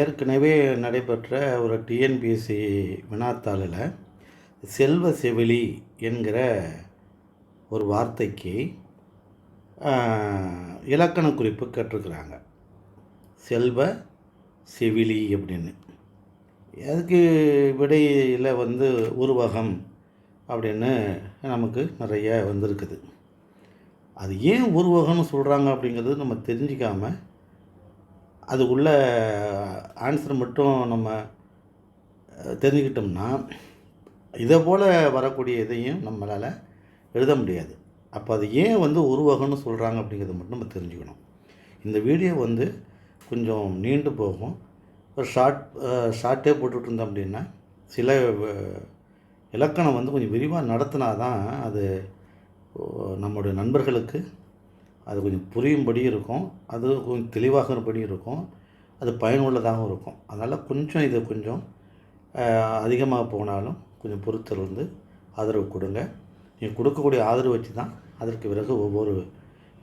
ஏற்கனவே நடைபெற்ற ஒரு டிஎன்பிஎஸ்சி வினாத்தாளில் செல்வ செவிலி என்கிற ஒரு வார்த்தைக்கு இலக்கண குறிப்பு கேட்டிருக்கிறாங்க. செல்வ செவிலி அப்படின்னு. அதுக்கு விடையில் வந்து உருவகம் அப்படின்னு நமக்கு நிறைய வந்திருக்குது. அது ஏன் உருவகம்னு சொல்கிறாங்க அப்படிங்கிறது நம்ம தெரிஞ்சிக்காமல் அதுக்குள்ளே ஆன்சர் மட்டும் நம்ம தெரிஞ்சுக்கிட்டோம்னா இதை போல் வரக்கூடிய இதையும் நம்மளால் எழுத முடியாது. அப்போ அது ஏன் வந்து உருவகம்னு சொல்கிறாங்க அப்படிங்கிறத மட்டும் நம்ம தெரிஞ்சுக்கணும். இந்த வீடியோ வந்து கொஞ்சம் நீண்டு போகும். ஒரு ஷார்ட் ஷார்ட்டே போட்டுட்டு இருந்தோம் அப்படின்னா சில இலக்கணம் வந்து கொஞ்சம் விரிவாக நடத்தினா தான் அது நம்முடைய நண்பர்களுக்கு அது கொஞ்சம் புரியும்படி இருக்கும். அது கொஞ்சம் தெளிவாகிறபடி இருக்கும். அது பயனுள்ளதாகவும் இருக்கும். அதனால் கொஞ்சம் இது கொஞ்சம் அதிகமாக போனாலும் கொஞ்சம் பொறுத்தல் வந்து ஆதரவு கொடுங்க. நீங்கள் கொடுக்கக்கூடிய ஆதரவு வச்சு தான் அதற்கு பிறகு ஒவ்வொரு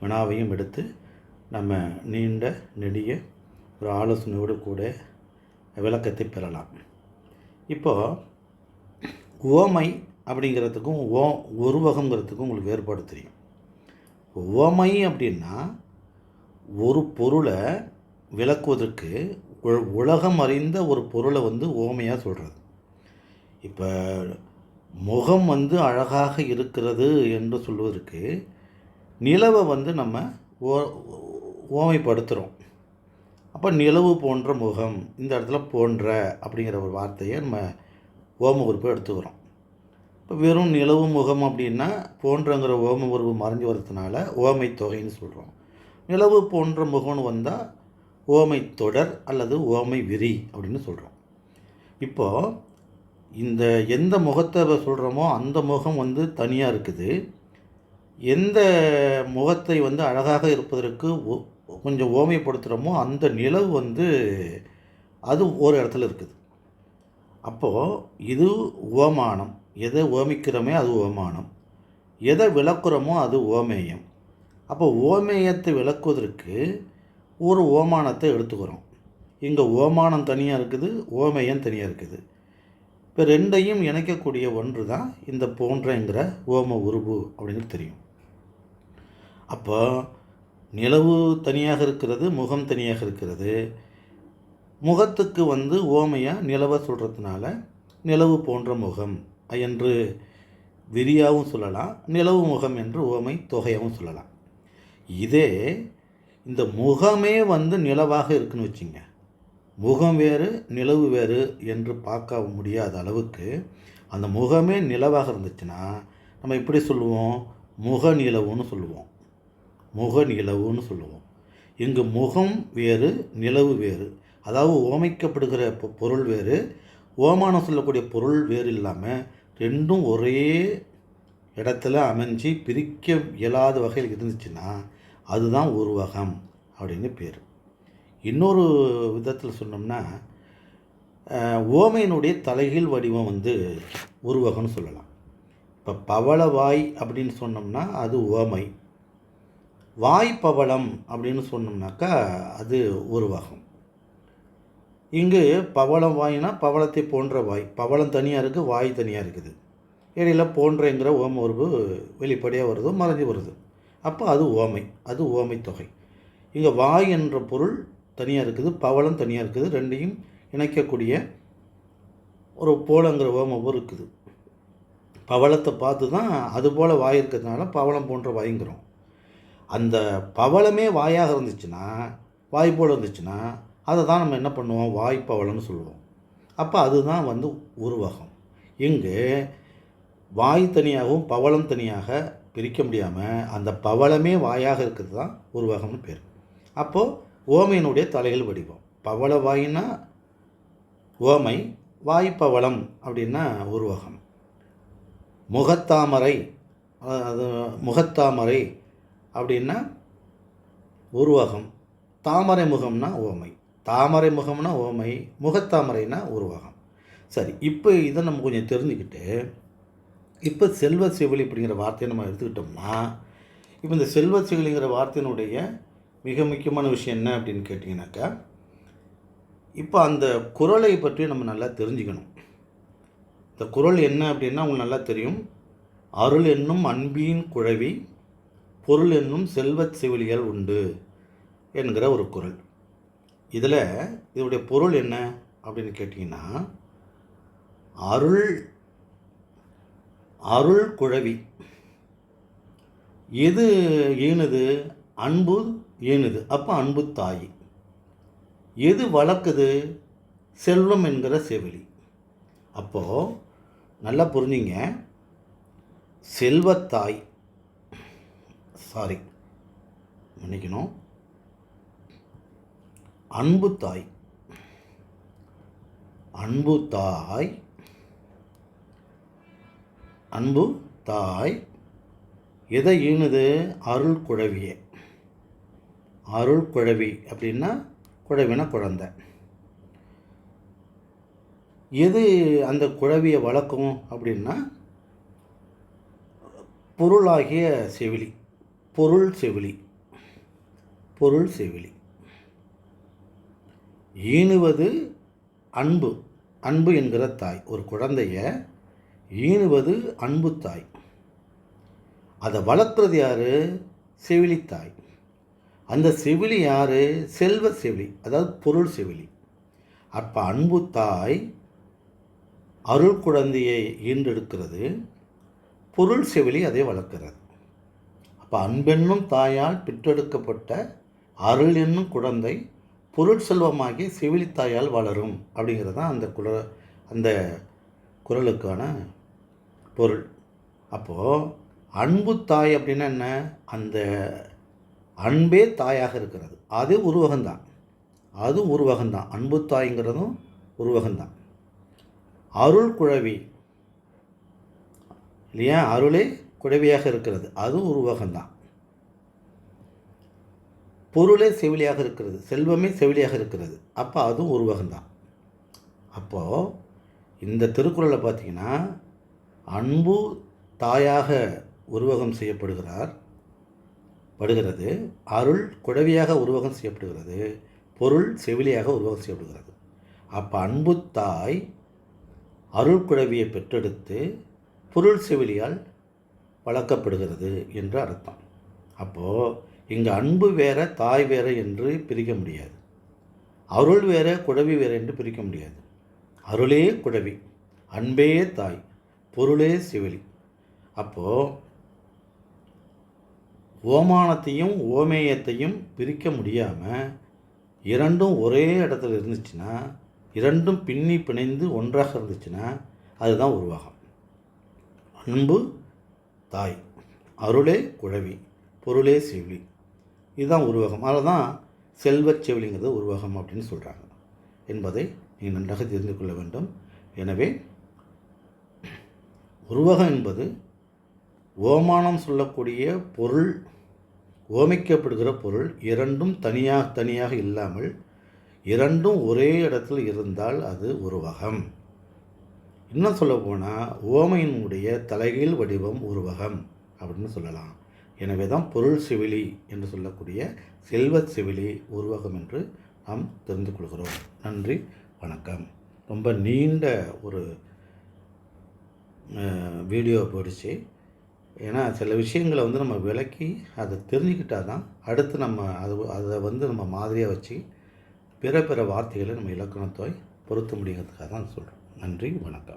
வினாவையும் எடுத்து நம்ம நீண்ட நெடிய ஒரு ஆலோசனையோடு கூட விளக்கத்தை பெறலாம். இப்போது ஓமை அப்படிங்கிறதுக்கும் ஓ உருவகங்கிறதுக்கும் உங்களுக்கு வேறுபாடு தெரியும். உவமை அப்படின்னா ஒரு பொருளை விளக்குவதற்கு உ- உலகம் அறிந்த ஒரு பொருளை வந்து உவமையாக சொல்கிறது இப்போ முகம் வந்து அழகாக இருக்கிறது என்று சொல்வதற்கு நிலவை வந்து நம்ம ஓ ஓமைப்படுத்துகிறோம் அப்போ நிலவு போன்ற முகம் இந்த இடத்துல போன்ற அப்படிங்கிற ஒரு வார்த்தையை நம்ம ஓம உறுப்பை எடுத்துக்கிறோம். வெறும் நிலவு முகம் அப்படின்னா போன்றங்கிற ஓம உருவு மறைஞ்சு வரதுனால ஓமை தொகைன்னு சொல்கிறோம் நிலவு போன்ற முகம்னு வந்தால் ஓமை தொடர் அல்லது ஓமை விரி அப்படின்னு சொல்கிறோம் இப்போது இந்த எந்த முகத்தை சொல்கிறோமோ அந்த முகம் வந்து தனியாக இருக்குது. எந்த முகத்தை வந்து அழகாக இருப்பதற்கு ஒ- கொஞ்சம் ஓமைப்படுத்துகிறோமோ அந்த நிலவு வந்து அது ஒரு இடத்துல இருக்குது. அப்போது இது ஓமானம் எதை ஓமிக்கிறோமே அது ஓமானம். எதை விளக்குறோமோ அது ஓமேயம். அப்போ ஓமேயத்தை விளக்குவதற்கு ஒரு ஓமானத்தை எடுத்துக்கிறோம். இங்கே ஓமானம் தனியாக இருக்குது ஓமேயம் தனியாக இருக்குது. இப்போ ரெண்டையும் இணைக்கக்கூடிய ஒன்று தான் இந்த போன்றங்கிற ஓம உருவு அப்படின்னு தெரியும். அப்போ நிலவு தனியாக இருக்கிறது முகம் தனியாக இருக்கிறது. முகத்துக்கு வந்து ஓமையாக நிலவை சொல்கிறதுனால நிலவு போன்ற முகம். என்று விரியாகவும் சொல்லலாம் நிலவு முகம் என்று ஓமை தொகையாகவும் சொல்லலாம். இதே இந்த முகமே வந்து நிலவாக இருக்குன்னு வச்சுங்க. முகம் வேறு நிலவு வேறு என்று பார்க்க முடியாத அளவுக்கு அந்த முகமே நிலவாக இருந்துச்சுன்னா நம்ம இப்படி சொல்லுவோம்? முக நிலவுன்னு சொல்லுவோம். முக நிலவுன்னு சொல்லுவோம். இங்கு முகம் வேறு நிலவு வேறு. அதாவது ஓமைக்கப்படுகிற பொருள் வேறு. ஓமானம் சொல்லக்கூடிய பொருள் வேறு இல்லாமல் ரெண்டும் ஒரே இடத்துல அமைஞ்சு பிரிக்க இயலாத வகையில் இருந்துச்சுன்னா அதுதான் உருவகம் அப்படின்னு பேர். இன்னொரு விதத்தில் சொன்னோம்னா ஓமையினுடைய தலைகீழ் வடிவம் வந்து உருவகம்னு சொல்லலாம். இப்போ பவளவாய் அப்படின்னு சொன்னோம்னா அது ஓமை. வாய் பவளம் அப்படின்னு சொன்னோம்னாக்கா அது உருவகம். இங்கு பவளம் வாய்னா பவளத்தை போன்ற வாய். பவளம் தனியாக இருக்குது வாய் தனியாக இருக்குது. இடையில போன்றங்கிற ஓம உருவு வெளிப்படையாக வருது மறைஞ்சு வருது. அப்போ அது ஓமை அது ஓமை தொகை. இங்கே வாய் என்ற பொருள் தனியாக இருக்குது பவளம் தனியாக இருக்குது ரெண்டையும் இணைக்கக்கூடிய ஒரு போலங்கிற ஓம இருக்குது. பவளத்தை பார்த்து தான் அதுபோல் வாய் இருக்கிறதுனால பவளம் போன்ற வாய்ங்கிறோம். அந்த பவளமே வாயாக இருந்துச்சுன்னா வாய் போல் இருந்துச்சுன்னா அதை தான் நம்ம என்ன பண்ணுவோம்? வாய் பவளம்னு சொல்லுவோம். அப்போ அதுதான் வந்து உருவகம். இங்கு வாய் தனியாகவும் பவளம் தனியாக பிரிக்க முடியாமல் அந்த பவளமே வாயாக இருக்கிறது தான் உருவகம்னு பேர். அப்போது ஓமையினுடைய தலைகள் வடிவம். பவள வாயினா ஓமை வாய் பவளம் அப்படின்னா உருவகம். முகத்தாமரை அது முகத்தாமரை அப்படின்னா உருவகம். தாமரை முகம்னா ஓமை. தாமரை முகம்னா ஓமை முகத்தாமரைனா உருவகம். சரி இப்போ இதை நம்ம கொஞ்சம் தெரிஞ்சுக்கிட்டு இப்போ செல்வ செவிலி அப்படிங்கிற வார்த்தையை நம்ம எடுத்துக்கிட்டோம்னா இப்போ இந்த செல்வ செவிலிங்கிற வார்த்தையினுடைய மிக முக்கியமான விஷயம் என்ன அப்படின்னு கேட்டிங்கனாக்கா இப்போ அந்த குறளை பற்றி நம்ம நல்லா தெரிஞ்சுக்கணும். இந்த குறள் என்ன அப்படின்னா உங்களுக்கு நல்லா தெரியும். அருள் என்னும் அன்பின் குழவி பொருள் என்னும் செல்வச் செவிலியல் உண்டு என்கிற ஒரு குறள் இதில் இதனுடைய பொருள் என்ன அப்படின்னு கேட்டிங்கன்னா அருள் அருள் குழவி. எது ஈனுது? அன்பு ஈனுது. அப்போ அன்பு தாய். எது வளர்க்குது? செல்வம் என்கிற செவிலி. அப்போது நல்லா புரிஞ்சிங்க. செல்வத்தாய். சாரி மன்னிக்கணும். அன்பு தாய். அன்பு தாய். அன்பு தாய். எதை ஈனுது? அருள் குழவிய. அருள் குழவி அப்படின்னா குழவினா குழந்தை. எது அந்த குழவியை வளர்க்கும் அப்படின்னா பொருளாகிய செவிலி. பொருள் செவிலி. பொருள் செவிலி. ஈணுவது அன்பு. அன்பு என்கிற தாய். ஒரு குழந்தைய ஈணுவது அன்பு தாய். அதை வளர்க்குறது யார்? செவிலி தாய். அந்த செவிலி யார்? செல்வ செவிலி. அதாவது பொருள் செவிலி. அப்போ அன்பு தாய் அருள் குழந்தையை ஈன்றெடுக்கிறது. பொருள் செவிலி அதை வளர்க்கிறது. அப்போ அன்பென்னும் தாயால் பெற்றெடுக்கப்பட்ட அருள் என்னும் குழந்தை பொருள் செல்வமாகி செவிலித்தாயால் வளரும் அப்படிங்கிறது தான் அந்த குர அந்த குரலுக்கான பொருள். அப்போது அன்பு தாய் அப்படின்னா என்ன? அந்த அன்பே தாயாக இருக்கிறது. அது உருவகம்தான். அது உருவகம்தான். அன்பு தாய்ங்கிறதும் உருவகம்தான். அருள் குழவி. இல்லையா? அருளே குழவியாக இருக்கிறது. அதுவும் உருவகம்தான். பொருளே செவிலியாக இருக்கிறது செல்வமே செவிலியாக இருக்கிறது. அப்போ அதுவும் உருவகம்தான். அப்போது இந்த திருக்குறளை பார்த்தீங்கன்னா அன்பு தாயாக உருவகம் செய்யப்படுகிறார் படுகிறது. அருள் குழவியாக உருவகம் செய்யப்படுகிறது பொருள் செவிலியாக உருவகம் செய்யப்படுகிறது. அப்போ அன்பு தாய் அருள் குழவியை பெற்றெடுத்து பொருள் செவிலியால் வளர்க்கப்படுகிறது என்று அர்த்தம். அப்போது இங்கே அன்பு வேற தாய் வேற என்று பிரிக்க முடியாது. அருள் வேற குழவி வேற என்று பிரிக்க முடியாது. அருளே குழவி அன்பே தாய் பொருளே சிவலி. அப்போது ஓமானத்தையும் ஓமேயத்தையும் பிரிக்க முடியாமல் இரண்டும் ஒரே இடத்துல இருந்துச்சுன்னா இரண்டும் பின்னி பிணைந்து ஒன்றாக இருந்துச்சுன்னா அதுதான் உருவாகம். அன்பு தாய் அருளே குழவி பொருளே செவிலி. இதுதான் உருவகம். அதில் தான் செல்வச் செவிலிங்கிறது உருவகம் அப்படின்னு சொல்கிறாங்க என்பதை நீங்கள் நன்றாக தெரிந்து கொள்ள வேண்டும். எனவே உருவகம் என்பது ஓமானம் சொல்லக்கூடிய பொருள் ஓமிக்கப்படுகிற பொருள் இரண்டும் தனியாக தனியாக இல்லாமல் இரண்டும் ஒரே இடத்தில் இருந்தால் அது உருவகம். இன்னும் சொல்ல போனால் ஓமையினுடைய தலைகீழ் வடிவம் உருவகம் அப்படின்னு சொல்லலாம். எனவே தான் பொருள் செவிலி என்று சொல்லக்கூடிய செல்வ செவிலி உருவகம் என்று நாம் தெரிந்து கொள்கிறோம். நன்றி வணக்கம். ரொம்ப நீண்ட ஒரு வீடியோ போயிடுச்சு. ஏன்னா சில விஷயங்களை வந்து நம்ம விளக்கி அதை தெரிஞ்சுக்கிட்டால் தான் அடுத்து நம்ம அது அதை வந்து நம்ம மாதிரியாக வச்சு பிற பிற வார்த்தைகளை நம்ம இலக்கணத்தோய் பொருத்த முடிகிறதுக்காக தான் சொல்கிறோம் நன்றி வணக்கம்.